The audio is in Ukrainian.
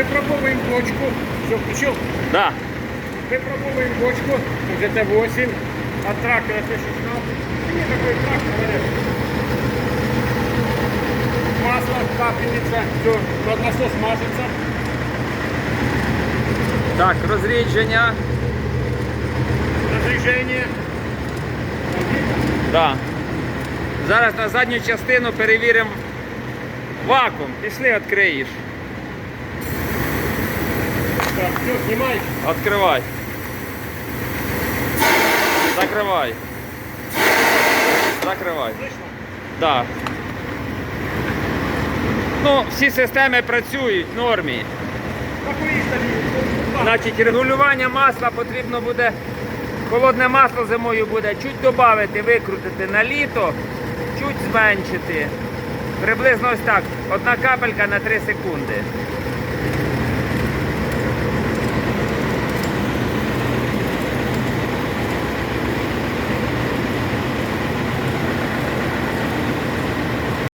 Випробовуємо бочку. Все, включив? Да. Випробовуємо бочку. ГТ-8. От трактора Т-16. Мені такий трактор, масло капельниця, все, насос мажеться. Так, розрідження. Розріження. Да. Зараз на задню частину перевіримо вакуум. Пішли, відкриєш. Все, знімай. Відкривай. Закривай. Так. Ну, всі системи працюють в нормі. Значить, регулювання масла потрібно буде, холодне масло зимою буде чуть додати, викрутити на літо, чуть зменшити. Приблизно ось так. Одна капелька на 3 секунди.